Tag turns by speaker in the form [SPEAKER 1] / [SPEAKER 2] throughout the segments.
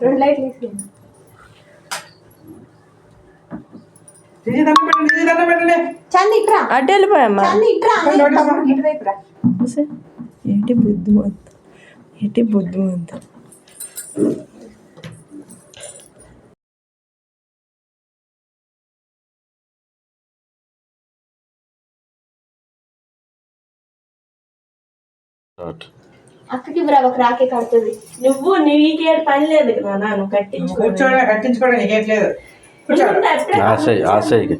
[SPEAKER 1] రెండు లైట్లు వేసి
[SPEAKER 2] చేసి దండం పెట్టండి చేసి దండం పెట్టండి
[SPEAKER 1] చంది ఇట్రా
[SPEAKER 3] అటు వెళ్ళిపోయమ్మా
[SPEAKER 1] చంది ఇట్రా అన్నయ్య తమ్ముడు ఇటువైపు రా
[SPEAKER 3] ఏంటి బుద్ధిమంత ఏంటి బుద్ధిమంత
[SPEAKER 1] అక్కకి ఇవ్వరా ఒక రాకే కడుతుంది.
[SPEAKER 3] నువ్వు నీకే పని లేదు కదా నాన్న కట్టించుకో.
[SPEAKER 2] కూర్చోడే కట్టించుకోవడం నీకేం లేదు. కూర్చోడు.
[SPEAKER 4] ఆశయ్ ఆశయ్కి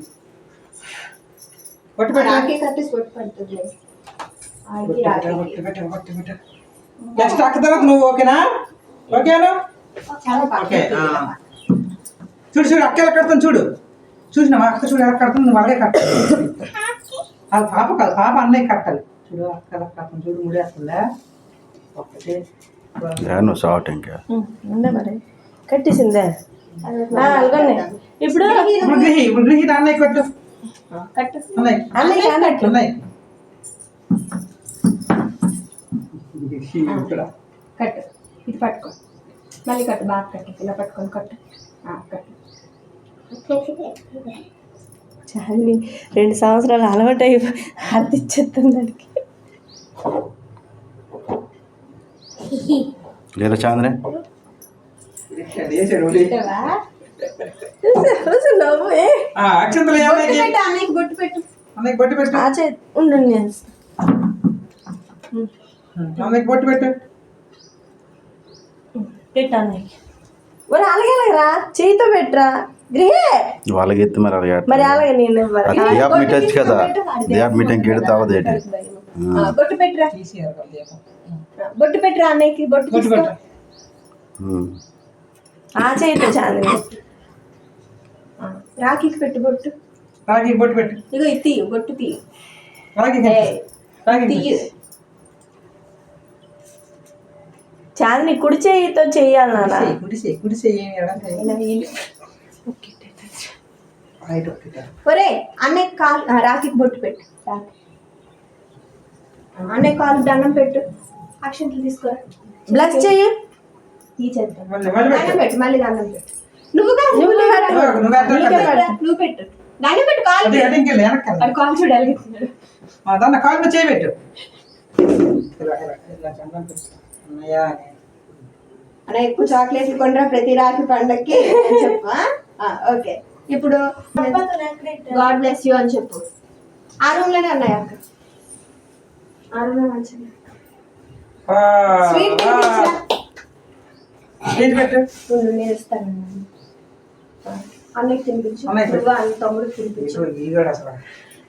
[SPEAKER 2] కొట్టు పెట్టు
[SPEAKER 1] రాకే కట్టేసి కొట్టు పడుతుంది ఆడికి రాకే.
[SPEAKER 2] కొట్టు పెట్టు కొట్టు పెట్టు నెక్స్ట్ అక్క తర్వాత నువ్వు ఓకేనా? ఓకేనా?
[SPEAKER 1] చాలా
[SPEAKER 2] ఓకే
[SPEAKER 1] బాగా
[SPEAKER 2] ఆ. చూడు చూడు అక్క ఎలా కడతాను చూడు. చూసినావా అక్క చూడు ఎలా కడతాను నువ్వు అలాగే కట్టాలి అది పాప కాదు పాప అన్నయ్య కట్టాలి. చూడు అక్క ఎలా కడతాను చూడు ముడేస్తుందా ఒకటి
[SPEAKER 4] నువ్వు షార్ట్ ఇంకా.
[SPEAKER 3] ఉండే మరి. కట్టేసిందే. ఆ, అలాగనే ఇప్పుడు
[SPEAKER 2] కొట్టు.
[SPEAKER 3] కట్టు.
[SPEAKER 2] అన్నయ్య
[SPEAKER 1] ఇది పట్టుకో. మళ్ళీ కట్టు బాగా కట్టు. ఇలా పట్టుకొని కట్టు. ఆ, కట్టు.
[SPEAKER 3] చాలి రెండు సంవత్సరాలు అలవాటు అయిపోయి అది ఇచ్చేస్తుంది దానికి.
[SPEAKER 4] లేదా చాంద్రే?
[SPEAKER 1] బొట్టు పెట్టు
[SPEAKER 3] మరి అలాగే అలాగరా చేయితో పెట్టరా? గ్రహే
[SPEAKER 4] వాళ్ళకి ఎత్తి మరి అలాగే
[SPEAKER 3] మరి అలాగే నేను
[SPEAKER 4] యాప్ కదా. యాప్ ఏంటి?
[SPEAKER 1] ఆ, బొట్టు పెట్టురా అన్నయ్యకి? బొట్టు
[SPEAKER 2] బొట్టు పెట్టు
[SPEAKER 3] ఆ చాందిని
[SPEAKER 1] ఆ, రాఖీకి పెట్టు బొట్టు.
[SPEAKER 2] రాగి బొట్టు పెట్టు.
[SPEAKER 1] ఇగో ఇది తీయు బొట్టు తీయు. ఏయ్,
[SPEAKER 2] రాగి
[SPEAKER 1] తీయు.
[SPEAKER 3] చాందిని కుడి చేయితో చెయ్యాలి నాన్న.
[SPEAKER 1] ఇలా వీలు.
[SPEAKER 2] రైట్ ఒకటి
[SPEAKER 1] ఒరే అన్నయ్య కాలు రాఖీకి బొట్టు పెట్టు. రాఖీ. అన్నయ్య కాలు దండం పెట్టు. అక్షంతలు తీసుకోరా?
[SPEAKER 3] బ్లస్ చెయ్యి.
[SPEAKER 1] ఈ చేద్దాం
[SPEAKER 2] మళ్ళీ పెట్టు.
[SPEAKER 1] పెట్టు
[SPEAKER 3] నువ్వు
[SPEAKER 1] నువ్వు
[SPEAKER 3] పెట్టు.
[SPEAKER 1] పెట్టు.
[SPEAKER 2] నువ్వు పెట్టు.
[SPEAKER 1] నువ్వు పెట్టు. నువ్వు పెట్టు. దండం పెట్టు కాలు
[SPEAKER 2] అది
[SPEAKER 1] పెట్టు.
[SPEAKER 2] ఎడంకెళ్ళి వెనక్కి
[SPEAKER 1] వాడు కాలు చూడు ఎలాగెత్తున్నాడు.
[SPEAKER 2] దాన్ని కాలు మీద చేయబెట్టు
[SPEAKER 1] ఎక్కువ చాక్లెట్లు కొనరా ప్రతి రాఖీ పండక్కి? అని చెప్పు ఓకే. ఇప్పుడు గాడ్ బ్లెస్ యూ అని చెప్పు. ఆ రూమ్లోనే ఉన్నాయి అక్క? ఆ రూమ్లో మంచిగా
[SPEAKER 2] ఆ,
[SPEAKER 1] స్వీట్
[SPEAKER 2] ఆ. చేసి పెట్టు.
[SPEAKER 1] నేను ఇస్తాను అన్నయ్యకి తినిపించు.
[SPEAKER 2] అన్నయ్యకి
[SPEAKER 1] నువ్వు? అన్న తమ్ముడికి తినిపించు.
[SPEAKER 2] చూడు ఈ కూడా అసలు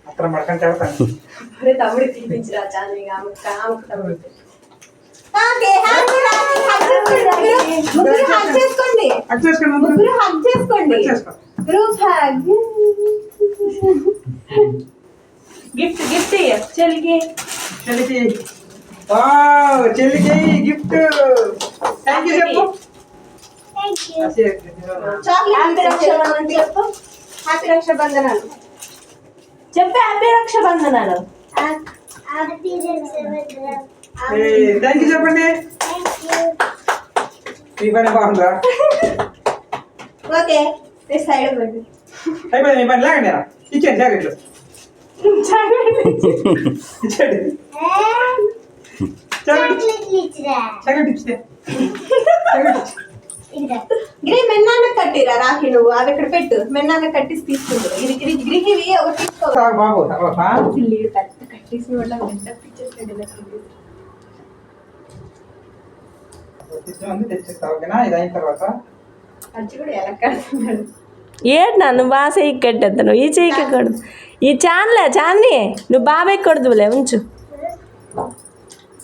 [SPEAKER 2] అక్కడ మడకంటే
[SPEAKER 1] అరే తమ్ముడికి తినిపించు రా చాంద్రి ఆమెకు ఆమెకు తమ్ముడికి ఓకే, happy రాఖీ, hug చేసుకోండి. గ్రూప్ హగ్
[SPEAKER 3] గిఫ్ట్ గిఫ్ట్ చెల్లికి.
[SPEAKER 2] చెల్లికి. వావ్ చెల్లికి గిఫ్ట్. థ్యాంక్ యూ చెప్పు.
[SPEAKER 1] చాక్లెట్ రక్షాబంధన్ చెప్పు. హ్యాపీ రక్షాబంధనాలు
[SPEAKER 3] చెప్పే హ్యాపీ రక్షాబంధనాలు
[SPEAKER 2] థ్యాంక్ యూ చెప్పండి. మీ పని బాగుందా?
[SPEAKER 1] ఓకే సైడ్ పెట్టు
[SPEAKER 2] అయిపోయింది మీ పని లేకండి ఇచ్చేయండి జాకెట్లు. ఇచ్చేయండి. జాకెట్ ఇచ్చే
[SPEAKER 1] గ్రీ మెన్నాన్న కట్టిరా రాఖీ నువ్వు. అవి ఇక్కడ పెట్టు. మెన్నాన్న కట్టేసి తీసుకుంటు ఇది గ్రీ గ్రీహివి ఒకటి కట్టేసి వాళ్ళ
[SPEAKER 3] ఏంటి నువ్వు ఆ చెయ్యి కట్టేద్దాను ఈ చెయ్యికి కొడదు ఈ చాన్లే చాంది నువ్వు బాబాయ్ కొడుదులే ఉంచు.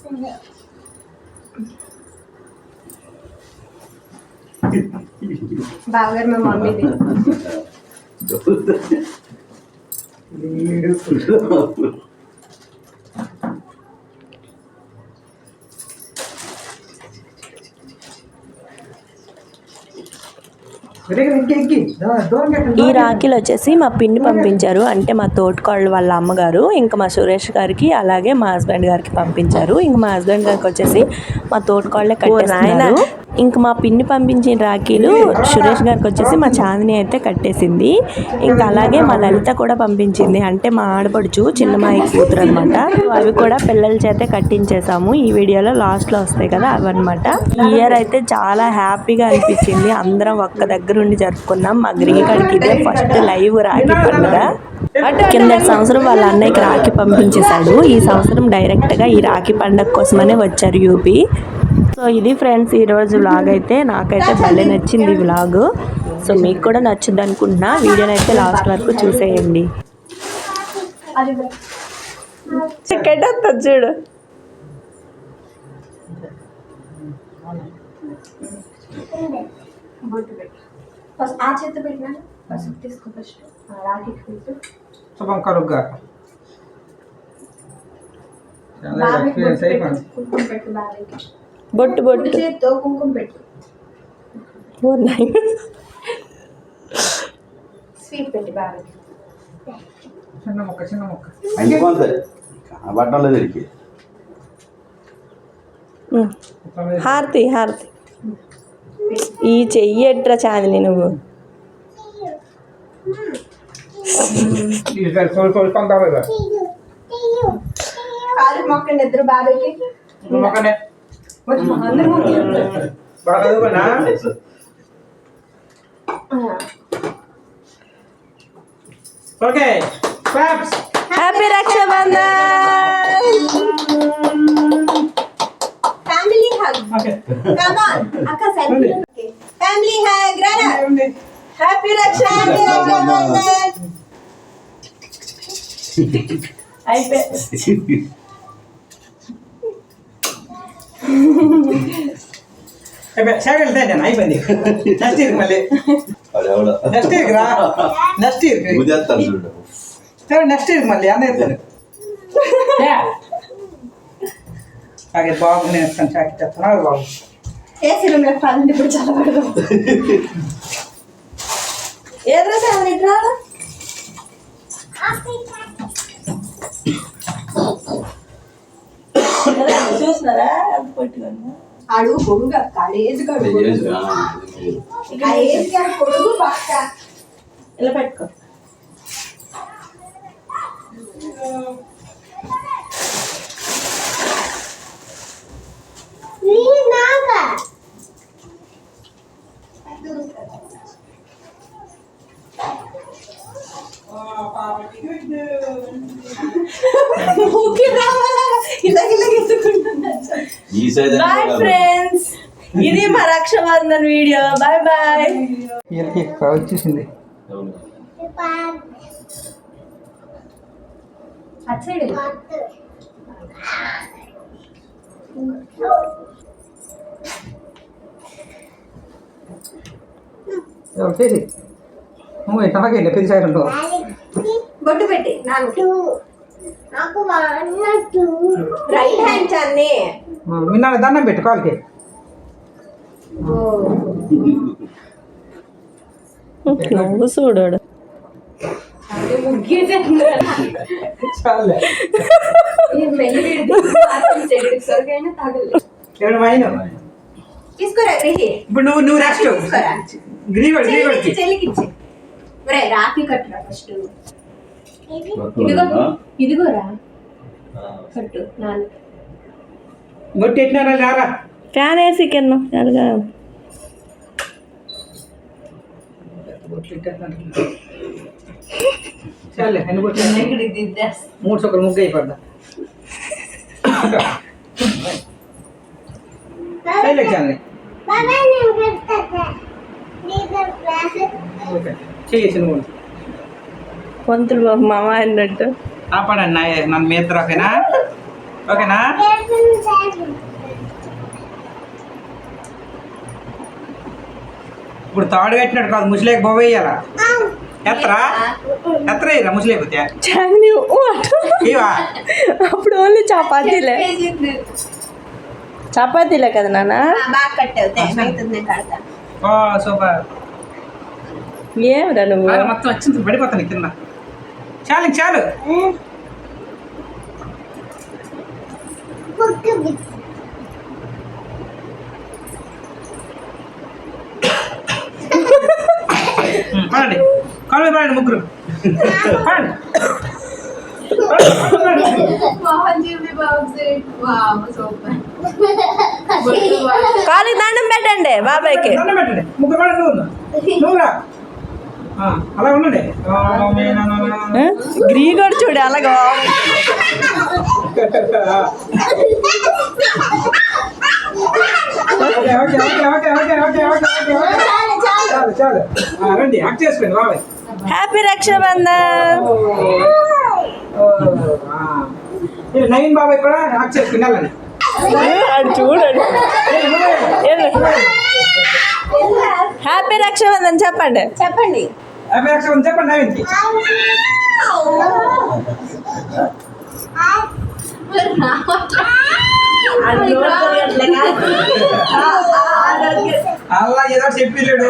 [SPEAKER 1] from
[SPEAKER 2] बागर में मम्मी ने ब्यूटीफुल
[SPEAKER 3] ఈ రాఖీలు వచ్చేసి మా పిన్ని పంపించారు. అంటే మా తోటికోళ్ళ వాళ్ళ అమ్మగారు ఇంకా మా సురేష్ గారికి అలాగే మా హస్బెండ్ గారికి పంపించారు. ఇంకా మా హస్బెండ్ గారికి వచ్చేసి మా తోటికోళ్ళే కట్టేస్తున్నారు. ఇంక మా పిన్ని పంపించిన రాఖీలు సురేష్ గారికి వచ్చేసి మా చాందిని అయితే కట్టేసింది. ఇంకా అలాగే మా లలిత కూడా పంపించింది. అంటే మా ఆడపడుచు చిన్నమాయి కూతురు అనమాట అవి కూడా పిల్లల చేతే కట్టించేసాము. ఈ వీడియోలో లాస్ట్లో వస్తాయి కదా అవన్నమాట. ఇయర్ అయితే చాలా హ్యాపీగా అనిపించింది. అందరం ఒక్క దగ్గర ఉండి జరుపుకున్నాం. మా గ్రీకాడికి ఇదే ఫస్ట్ లైవ్ రాఖీ పండుగ. కింద సంవత్సరం వాళ్ళ అన్నయ్యకి రాఖీ పంపించేశాడు. ఈ సంవత్సరం డైరెక్ట్గా ఈ రాఖీ పండగ కోసమనే వచ్చారు యూపీ. సో ఇది ఫ్రెండ్స్ ఈరోజు వ్లాగ్ అయితే నాకైతే భలే నచ్చింది ఈ వ్లాగ్ సో మీకు కూడా నచ్చుద్ది అనుకుంటున్నా. వీడియోని అయితే లాస్ట్ వరకు చూసేయండి. చూడు
[SPEAKER 1] బొట్టు పెట్టు ఫస్ట్ ఆ చేతి పెట్టినా? పసుపు తీసుకో ఫస్ట్. రాఖీకి పెట్టు.
[SPEAKER 2] శుభం కలుగ్గా చాలా
[SPEAKER 1] బాబాయ్కి
[SPEAKER 2] ఎక్స్పీరియన్స్
[SPEAKER 1] బొట్టు
[SPEAKER 2] అయిపోయింది
[SPEAKER 3] బొట్టు బొట్టు.
[SPEAKER 1] చేతితో కుంకుమ పెట్టు.
[SPEAKER 3] ఓ నాయనా.
[SPEAKER 1] స్వీట్ పెట్టి బాబాయ్కి
[SPEAKER 2] చిన్న మొక్క చిన్న మొక్క.
[SPEAKER 4] అయిపోతుంది బట్టలు లేదు వీడికి.
[SPEAKER 3] ఉమ్. హారతి హారతి. ఈ చెయ్యి ఎట్రా చాందిని నువ్వు?
[SPEAKER 2] సోల్ సోల్ కొంటావు ఇక.
[SPEAKER 1] కాలు మొక్కండి ఇద్దరు బాబాయ్కి
[SPEAKER 2] నువ్వు మొక్కనే
[SPEAKER 1] అందరూ మొక్కండి.
[SPEAKER 2] బాగా చదువుకున్నా
[SPEAKER 1] ఆ.
[SPEAKER 2] Okay claps
[SPEAKER 3] happy Rakshabandhan
[SPEAKER 1] family hug
[SPEAKER 2] okay
[SPEAKER 1] come on అక్క సెల్ఫీ ఫ్యామిలీ హగ్ రారా హ్యాపీ
[SPEAKER 2] సెకండ్ నేను అయిపోయింది. నెక్స్ట్ ఇయర్ మళ్ళీ. నెక్స్ట్ ఇయర్ రా. నెక్స్ట్ ఇయర్ సరే నెక్స్ట్ ఇయర్ మళ్ళీ అన్న ఇస్తాను నేను చెప్తున్నా బాబు.
[SPEAKER 1] ఏసీ రూమ్లో పదండి ఇప్పుడు చల్లబడదాం ఏ డ్రెస్ ఏమైనా అడుగు పొడుగు కాడేది కాడు
[SPEAKER 4] ఏజ్, ఆ, ఇది మీరు.
[SPEAKER 1] ఆ ఏజ్. కాడు పొడుగు పక్క
[SPEAKER 3] ఇలా పెట్టుకో. బాయ్. ఫ్రెండ్స్ ఇది మా రక్షాబంధన్ వీడియో. బాయ్ బాయ్
[SPEAKER 2] వీళ్ళకి వచ్చేసింది. నువ్వు ఇంతలాగే పెద్ద సైడ్ ఉంటావు
[SPEAKER 1] బొట్టు పెట్టి నాన్నకి రైట్ హ్యాండ్ చన్ని
[SPEAKER 2] విన్నా దండం పెట్టు కాల్కి
[SPEAKER 3] నువ్వు చూడడు
[SPEAKER 2] చాలే ఎవడు మైను
[SPEAKER 1] తీసుకోరా గ్రహి
[SPEAKER 2] ఇప్పుడు నువ్వు నువ్వు రెస్ట్
[SPEAKER 1] తీసుకోరా
[SPEAKER 2] గ్రీవడ్
[SPEAKER 1] చెల్లికి
[SPEAKER 2] గ్రీవడ్కి
[SPEAKER 1] చెల్లికిచ్చి ఒరే రాఖీ కట్టురా ఫస్ట్
[SPEAKER 4] మొత్తం
[SPEAKER 1] ఇదిగో
[SPEAKER 4] ఉందా?
[SPEAKER 1] ఇదిగోరా కట్టు నాన్న
[SPEAKER 2] గొట్టి ఎట్టినారా రారా
[SPEAKER 3] ఫ్యాన్ వేసి కింద ఎలాగా
[SPEAKER 2] చాలే ఎన్ని గొట్టి మూడు సొక్కలు ముగ్గు అయిపోద్దా చాలే ఓకే చేసి నువ్వు
[SPEAKER 3] పంతులు బాబు మామ అన్నట్టు
[SPEAKER 2] ఆపడండి నా నన్ను మీద ఓకేనా? ఓకేనా? ఇప్పుడు తాడు కట్టినట్టు కాదు ముసలేక పోవేయాల ఎత్తరా? ఎత్తరా ఇరా ముసలేకపోతే. ఇవా?
[SPEAKER 3] అప్పుడు ఓన్లీ చపాతీలే. చపాతీలే కదా నాన్న?
[SPEAKER 2] సూపర్.
[SPEAKER 3] ఏమిరా నువ్వు?
[SPEAKER 2] మొత్తం వచ్చింది పడిపోతాను కింద. చాలు చాలు. పడండి కాలు పడండి ముగ్గురు. పడండి
[SPEAKER 3] కాలు దండం పెట్టండి బాబాయ్కి.
[SPEAKER 2] దండం పెట్టండి. ముగ్గురు పడండి నువ్వు నువ్వు అలా ఉండండి.
[SPEAKER 3] గ్రీ కూడా చూడు అలాగో.
[SPEAKER 2] రండి యాక్ట్ బాబాయ్
[SPEAKER 3] హ్యాపీ రక్షాబంధన్.
[SPEAKER 2] నయన్ బాబాయ్ కూడా యాక్ట్ చేసుకుని వెళ్ళండి.
[SPEAKER 3] చూడండి హ్యాపీ రక్షాబంధన్ చెప్పండి.
[SPEAKER 1] చెప్పండి.
[SPEAKER 2] అభిరక్షణ చెప్పండి నవీన్కి అలా ఏదో చెప్పిలేడు